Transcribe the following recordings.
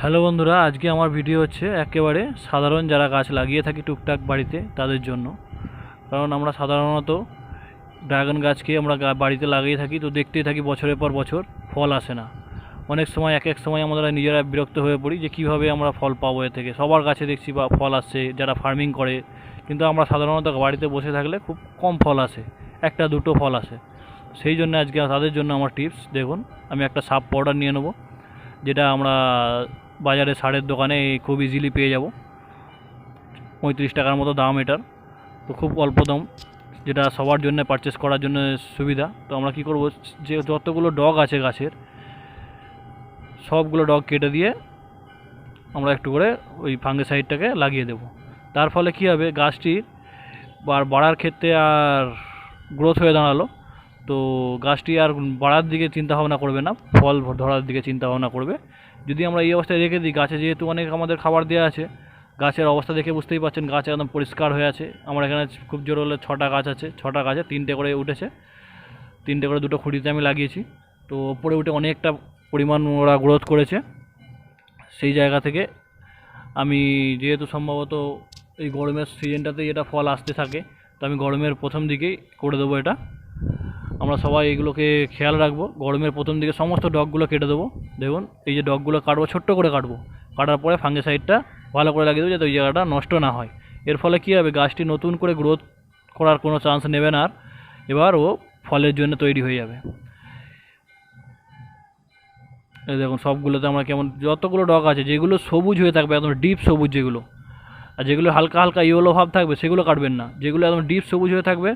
Hello বন্ধুরা, আজকে আমার ভিডিও হচ্ছে একেবারে সাধারণ যারা গাছ লাগিয়ে থাকি টুকটাক বাড়িতে, তাদের জন্য। কারণ আমরা সাধারণত ড্রাগন গাছকে আমরা বাড়িতে লাগিয়ে থাকি, তো দেখতেই থাকি বছরের পর বছর ফল আসে না। অনেক সময়, এক এক সময় আমরা নিজেরা বিরক্ত হয়ে পড়ি যে কীভাবে আমরা ফল পাবো এ থেকে। সবার কাছে দেখছি বা ফল আসছে, যারা ফার্মিং করে। কিন্তু আমরা সাধারণত বাড়িতে বসে থাকলে খুব কম ফল আসে, একটা দুটো ফল আসে। সেই জন্য আজকে তাদের জন্য আমার টিপস দেখুন, আমি একটা সাপ পাউডার নিয়ে নেব, যেটা আমরা বাজারে সারের দোকানে খুব ইজিলি পেয়ে যাব। পঁয়ত্রিশ টাকার মতো দাম এটার। তো খুব অল্প দাম, যেটা সবার জন্য পারচেস করার জন্য সুবিধা। তো আমরা কি করব, যে যতগুলো ডগ আছে গাছের, সবগুলো ডগ কেটে দিয়ে আমরা একটু করে ওই ফাঙ্গিসাইডটাকে লাগিয়ে দেব। তার ফলে কি হবে গাছটির আর বাড়ার ক্ষেত্রে আর গ্রোথ হয়ে দাঁড়াল। তো গাছটি আর বাড়ার দিকে চিন্তা ভাবনা করবে না, ফল ধরার দিকে চিন্তা ভাবনা করবে। যদি আমরা এই অবস্থায় রেখে দিই, গাছে যেহেতু অনেক আমাদের খাবার দেওয়া আছে, গাছের অবস্থা দেখে বুঝতেই পারছেন গাছ একদম পরিষ্কার হয়ে আছে। আমার এখানে খুব জোর হলে ছটা গাছ আছে, ছটা গাছে তিনটে করে উঠেছে। তিনটে করে দুটো খুঁটিতে আমি লাগিয়েছি। তো ওপরে উঠে অনেকটা পরিমাণ ওরা গ্রোথ করেছে। সেই জায়গা থেকে আমি যেহেতু সম্ভবত এই গরমের সিজনটাতেই এটা ফল আসতে থাকে, তো আমি গরমের প্রথম দিকেই করে দেবো এটা। আমরা সবাই এগুলোকে খেয়াল রাখব। গরমের প্রথম দিকে সমস্ত ডগগুলো কেটে দেবো। দেখুন, এই যে ডগগুলো কাটবো, ছোট্ট করে কাটবো। কাটার পরে ফাঙ্গিসাইডটা ভালো করে লাগিয়ে দেবো যাতে ওই জায়গাটা নষ্ট না হয়। এর ফলে কী হবে? গাছটি নতুন করে গ্রোথ করার কোনো চান্স নেবে না আর। এবার ও ফলের জন্য তৈরি হয়ে যাবে। এই দেখুন, সবগুলোতে আমরা কেমন, যতগুলো ডগ আছে, যেগুলো সবুজ হয়ে থাকবে, একদম ডিপ সবুজ যেগুলো, আর যেগুলো হালকা হালকা ইয়েলো ভাব থাকবে, সেগুলো কাটবেন না। যেগুলো একদম ডিপ সবুজ হয়ে থাকবে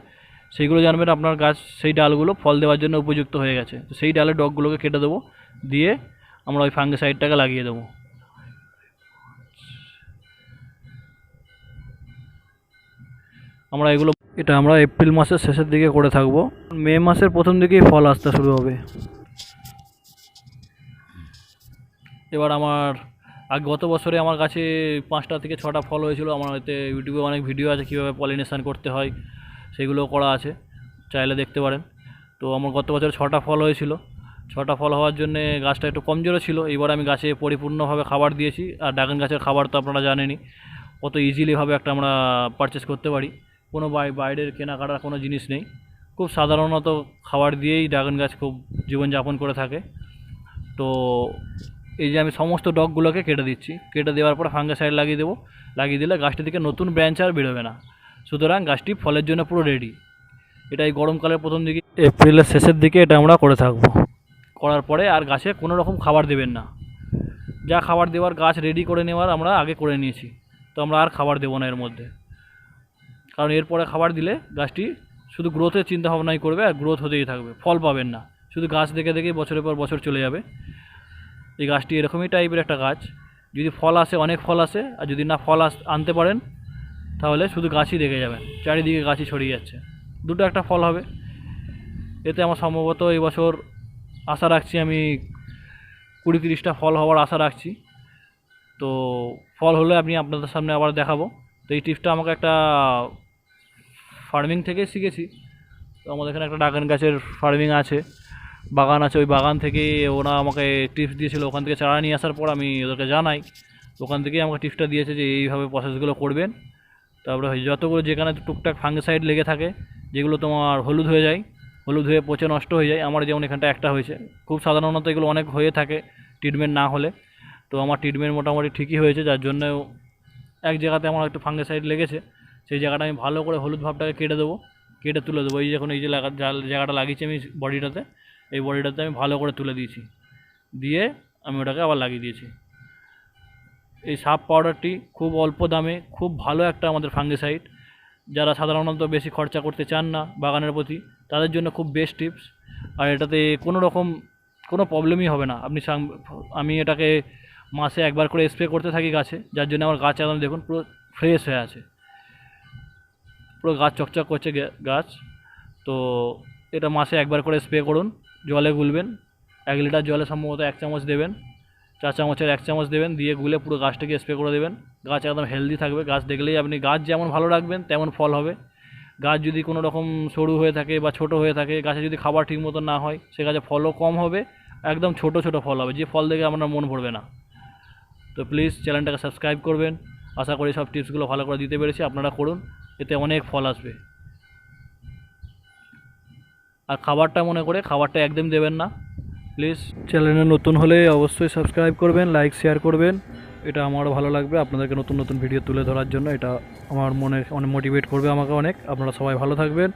সেইগুলো জানবেন, আপনার গাছ, সেই ডালগুলো ফল দেওয়ার জন্য উপযুক্ত হয়ে গেছে। তো সেই ডালের ডগগুলোকে কেটে দেবো, দিয়ে আমরা ওই ফাঙ্গিসাইডটাকে লাগিয়ে দেবো। আমরা এগুলো, এটা আমরা এপ্রিল মাসের শেষের দিকে করে থাকব। মে মাসের প্রথম দিকেই ফল আসতে শুরু হবে। এবার আমার আর গত বছরে আমার কাছে পাঁচটা থেকে ছটা ফল হয়েছিল। আমার এতে ইউটিউবে অনেক ভিডিও আছে কীভাবে পলিনেশান করতে হয়। সেগুলো করা আছে, চাইলে দেখতে পারেন। তো আমার গত বছর ছটা ফল হয়েছিল। ছটা ফল হওয়ার জন্যে গাছটা একটু কমজোরও ছিল। এবার আমি গাছে পরিপূর্ণভাবে খাবার দিয়েছি। আর ড্রাগন গাছের খাবার তো আপনারা জানেনই। কত ইজিলিভাবে একটা আমরা পারচেস করতে পারি। কোনো বাই- বাইরের কেনাকাটার কোনো জিনিস নেই। খুব সাধারণত খাবার দিয়েই ড্রাগন গাছ খুব জীবনযাপন করে থাকে। তো এই যে আমি সমস্ত ডগগুলোকে কেটে দিচ্ছি। কেটে দেওয়ার পর ফাঙ্গাসাইড লাগিয়ে দেবো। লাগিয়ে দিলে গাছটি থেকে নতুন ব্রাঞ্চ আর বেরোবে না। সুতরাং গাছটি ফলের জন্য পুরো রেডি এটা এই গরমকালের প্রথম দিকে, এপ্রিলের শেষের দিকে এটা আমরা করে থাকব। করার পরে আর গাছে কোনো রকম খাবার দেবেন না। যা খাবার দেওয়ার গাছ রেডি করে নেওয়ার আমরা আগে করে নিয়েছি। তো আমরা আর খাবার দেবো না এর মধ্যে। কারণ এরপরে খাবার দিলে গাছটি শুধু গ্রোথের চিন্তা ভাবনাই করবে আর গ্রোথ হতেই থাকবে। ফল পাবেন না। শুধু গাছ দেখে দেখেই বছরের পর বছর চলে যাবে। এই গাছটি এরকমই টাইপের একটা গাছ। যদি ফল আসে, অনেক ফল আসে। আর যদি না ফল আনতে পারেন তাহলে শুধু গাছই দেখে যাবেন চারিদিকে গাছই ছড়িয়ে যাচ্ছে। দুটো একটা ফল হবে। এতে আমার সম্ভবত এই বছর আশা রাখছি আমি কুড়ি তিরিশটা ফল হওয়ার আশা রাখছি। তো ফল হলে আমি আপনাদের সামনে আবার দেখাবো। তো এই টিপসটা আমাকে একটা ফার্মিং থেকে শিখেছি। তো আমাদের এখানে একটা ড্রাগন গাছের ফার্মিং আছে, বাগান আছে। ওই বাগান থেকে ওরা আমাকে টিপস দিয়েছিল। ওখান থেকে চারা নিয়ে আসার পর আমি ওদেরকে জানাই। ওখান থেকেই আমাকে টিপসটা দিয়েছে যে এইভাবে প্রসেসগুলো করবেন। তারপরে যতগুলো যেখানে টুকটাক ফাঙ্গিসাইড লেগে থাকে, যেগুলো তোমার হলুদ হয়ে যায়, হলুদ হয়ে পচে নষ্ট হয়ে যায়, আমার যেমন এখানটা একটা হয়েছে। খুব সাধারণত এগুলো অনেক হয়ে থাকে ট্রিটমেন্ট না হলে। তো আমার ট্রিটমেন্ট মোটামুটি ঠিকই হয়েছে, যার জন্য এক জায়গাতে আমার একটু ফাঙ্গিসাইড লেগেছে, সেই জায়গাটা আমি ভালো করে হলুদ ভাবটাকে কেটে দেবো, কেটে তুলে দেবো। এই যখন এই যে জায়গাটা লাগিয়েছি আমি বডিটাতে, এই বডিটাতে আমি ভালো করে তুলে দিয়েছি। দিয়ে আমি ওটাকে আবার লাগিয়ে দিয়েছি। এই সাপ পাউডারটি খুব অল্প দামে, খুব ভালো একটা আমাদের ফাঙ্গিসাইড। যারা সাধারণত বেশি খরচা করতে চান না বাগানের প্রতি, তাদের জন্য খুব বেস্ট টিপস আর এটাতে কোনো রকম, কোনো প্রবলেমই হবে না। আপনি আমি এটাকে মাসে একবার করে স্প্রে করতে থাকি গাছে, যার জন্য আমার গাছ একদম দেখুন পুরো ফ্রেশ হয়ে আছে। পুরো গাছ চকচক করছে গাছ। তো এটা মাসে একবার করে স্প্রে করুন, জলে গুলবেন। এক লিটার জলে সম্ভবত এক চামচ দেবেন। চা চামচের এক চামচ দেবেন, দিয়ে গুলে পুরো গাছটাকে স্প্রে করে দেবেন। গাছ একদম হেলদি থাকবে। গাছ দেখলেই আপনি গাছ যেমন ভালো রাখবেন, তেমন ফল হবে। গাছ যদি কোনো রকম সরু হয়ে থাকে বা ছোট হয়ে থাকে, গাছে যদি খাবার ঠিক মতো না হয়, সে গাছে ফলও কম হবে, একদম ছোট ছোট ফল হবে। যে ফল দেখে আপনার মন ভরবে না। তো প্লিজ চ্যানেলটাকে সাবস্ক্রাইব করবেন। আশা করি সব টিপসগুলো ভালো করে দিতে পেরেছি। আপনারা করুন, এতে অনেক ফল আসবে। আর খাবারটা মনে করে, খাবারটা একদম দেবেন না। প্লিজ চ্যানেলে নতুন হলে অবশ্যই সাবস্ক্রাইব করবেন, লাইক, শেয়ার করবেন। এটা আমারও ভালো লাগবে আপনাদেরকে নতুন নতুন ভিডিও তুলে ধরার জন্য। এটা আমার মনে অনেক মোটিভেট করবে আমাকে অনেক। আপনারা সবাই ভালো থাকবেন।